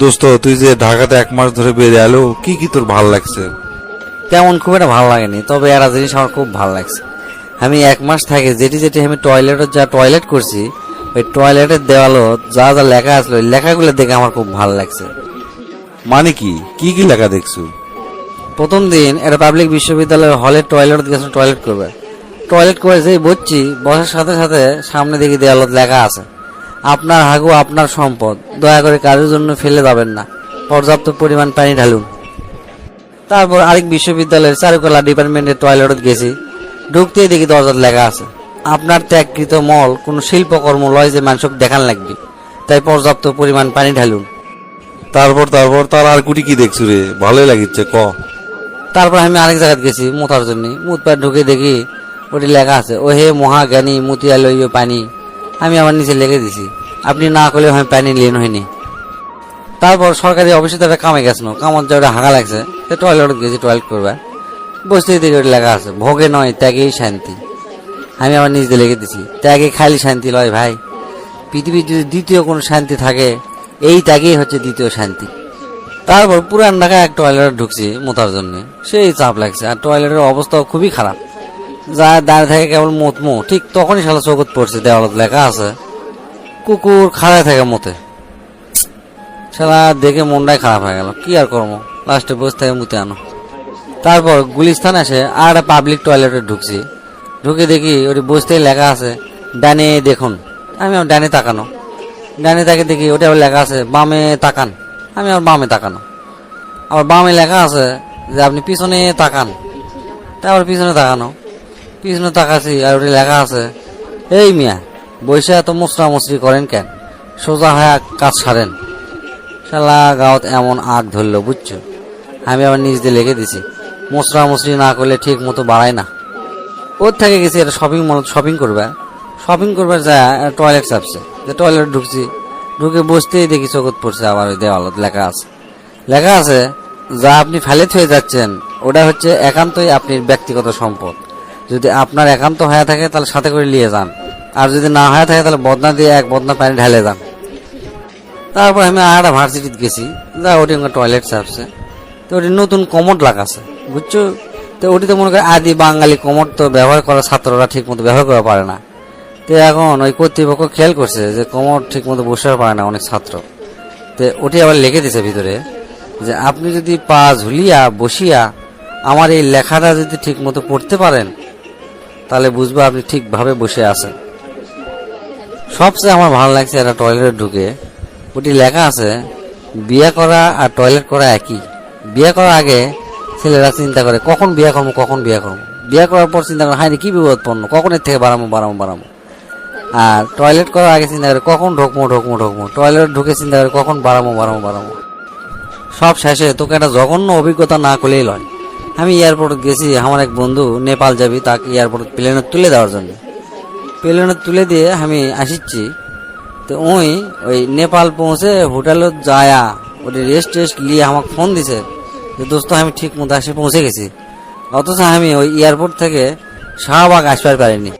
দোস্ত তুই যে ঢাকাতে এক মাস ধরে বেড়ে এলো কি কি তোর ভালো লাগছে? তেমন খুব একটা ভালো লাগেনি তবে একটা জিনিস আমার খুব ভালো লাগছে। আমি এক মাস থাকে যেটি যেটি আমি টয়লেটের যা টয়লেট করছি ওই টয়লেটের দেওয়ালো যা যা লেখা আসলো ওই লেখাগুলো দেখে আমার খুব ভালো লাগছে। মানে কি? কি কি লেখা দেখছ? প্রথম দিন একটা পাবলিক বিশ্ববিদ্যালয়ের হলের টয়লেট গেছে টয়লেট করবে। টয়লেট করে যেই বসছি বসার সাথে সাথে সামনে দেখি দেওয়ালত লেখা আছে। আপনার হাগু আপনার সম্পদ। দয়া করে কারোর জন্য ফেলে যাবেন না। পর্যাপ্ত পরিমাণ পানি ঢালুন। তারপর আরেক বিশ্ববিদ্যালয়ের চারুকলা ডিপার্টমেন্টের টয়লেটত গেছি। ঢুকতেই দেখি দরজাত লেখা আছে আপনার ত্যাগকৃত মল কোনো শিল্পকর্ম লয় যে মানুষক দেখান লাগবে। তাই পর্যাপ্ত পরিমাণ পানি ঢালুন। তারপর তারপর তার আর কুটি কি দেখছ রে? ভালোই লাগিচ্ছে ক? তারপর আমি আরেক জায়গায় গেছি মোতার জন্য। মুত পায়ে ঢুকে দেখি ওটি লেখা আছে ও হে মহাজ্ঞানী মুতিয়া লইবে পানি। আমি আমার নিচে লিখে দিছি আপনি না করলে আমি প্যানি লিন হয়নি। তারপর সরকারি অফিসে তো একটা কামে গেছিল। কামত যে ওটা হাঁকা লাগছে। সে টয়লেট গেছি টয়লেট করবে। বসতেই দেখি ওটি লেখা আছে, ভোগে নয়, ত্যাগেই শান্তি। আমি আমার নিজে লিখে দিছি ত্যাগে খালি শান্তি লয় ভাই। পৃথিবীর যদি দ্বিতীয় কোনো শান্তি থাকে, এই ত্যাগেই হচ্ছে দ্বিতীয় শান্তি। তারপর পুরান ঢাকায় এক টয়লেটে ঢুকছি মোতার জন্য। সেই চাপ লাগছে, আর টয়লেটের অবস্থাও খুবই খারাপ। যা দাঁড়িয়ে থাকে কেবল মত মো ঠিক তখনই শালা চোখত পড়ছে, দেওয়ালত লেখা আছে। কুকুর খাড়ায় থাকে মতে। শালা দেখে মনটাই খারাপ হয়ে গেল। কি আর করব? লাস্টে বসে থেকে মুতে আনো। তারপর গুলিস্তান এসে আর একটা পাবলিক টয়লেটে ঢুকছি। ঢুকে দেখি ওটি বসতেই লেখা আছে, ডানে দেখুন। আমি আমার ডানে তাকানো। ডানে তাকে দেখি ওটা আবার লেখা আছে, বামে তাকান। আমি আমার বামে তাকানো। আবার বামে লেখা আছে যে, আপনি পিছনে তাকান। তারপর পিছনে তাকানো। পিছনে তাকাছি আর ওটি লেখা আছে, এই মিয়া। বৈশা এত মুসরা মুসরি করেন কেন? সোজা হয়ে কাজ সারেন। শালা গাঁত এমন আগ ধরলো, বুঝছ? আমি আবার নিজ দিয়ে লিখে দিছি মুসরা মুসরি না করলে ঠিক মতো বাড়ায় না। ওর থেকে গেছি একটা শপিং মল শপিং করবে। শপিং করবে যায় টয়লেট চাপছে। যে টয়লেট ঢুকছি, ঢুকে বসতেই দেখি চোখত পড়ছে আবার ওই দেওয়ালত, লেখা আছে। লেখা আছে, যা আপনি ফেলে থয়ে যাচ্ছেন, ওটা হচ্ছে একান্তই আপনি ব্যক্তিগত সম্পদ। যদি আপনার একান্ত হয়ে থাকে, তাহলে সাথে করে নিয়ে যান। আর যদি না হয়ে থাকে তাহলে বদনা দিয়ে এক বদনা পানি ঢালে যান তারপর আমি আর ভার্সিটিতে গেছি। যা ওটি আমার টয়লেট চাপছে তো ওটি নতুন কমোড লাগাছে, বুঝছ? তো ওটি তো মনে করে আদি বাঙালি কমোড তো ব্যবহার করা ছাত্ররা ঠিক মতো ব্যবহার করা পারে না। তো এখন ওই কর্তৃপক্ষ খেয়াল করছে যে কমোড ঠিক মতো বসে পারে না অনেক ছাত্র। তো ওটি আবার লিখে দিছে ভিতরে যে আপনি যদি পা ঝুলিয়া বসিয়া আমার এই লেখাটা যদি ঠিক মতো পড়তে পারেন, তাহলে বুঝব আপনি ঠিকভাবে বসে আছেন। সবচেয়ে আমার ভালো লাগছে একটা টয়লেটে ঢুকে। ওটি লেখা আছে, বিয়ে করা আর টয়লেট করা একই। বিয়ে করার আগে ছেলেরা চিন্তা করে, কখন বিয়ে করব, কখন বিয়ে করব? বিয়ে করার পর চিন্তা করে হাইনি কি বিপদপন্ন, কখন এর থেকে বাড়াবো বাড়াবো বাড়াবো আর টয়লেট করার আগে চিন্তা করে, কখন ঢোকমো ঢোকমো ঢোকমো টয়লেট ঢুকে চিন্তা করে, কখন বাড়াবো বাড়াবো বাড়াবো সব শেষে তোকে একটা জঘন্য অভিজ্ঞতা না করলেই লয়। আমি এয়ারপোর্ট গেছি, আমার এক বন্ধু, নেপাল যাবি তাকে এয়ারপোর্ট প্লেনে তুলে দেওয়ার জন্য। প্লেনে তুলে দিয়ে আমি আসিচ্ছি। তো ওই ওই নেপাল পৌঁছে হোটেলে যায়া, ওটি রেস্ট টেস্ট নিয়ে আমাকে ফোন দিছে যে, দোস্ত, আমি ঠিক মতো আসে পৌঁছে গেছি। অথচ আমি ওই এয়ারপোর্ট থেকে শাহবাগ আসবার পারিনি।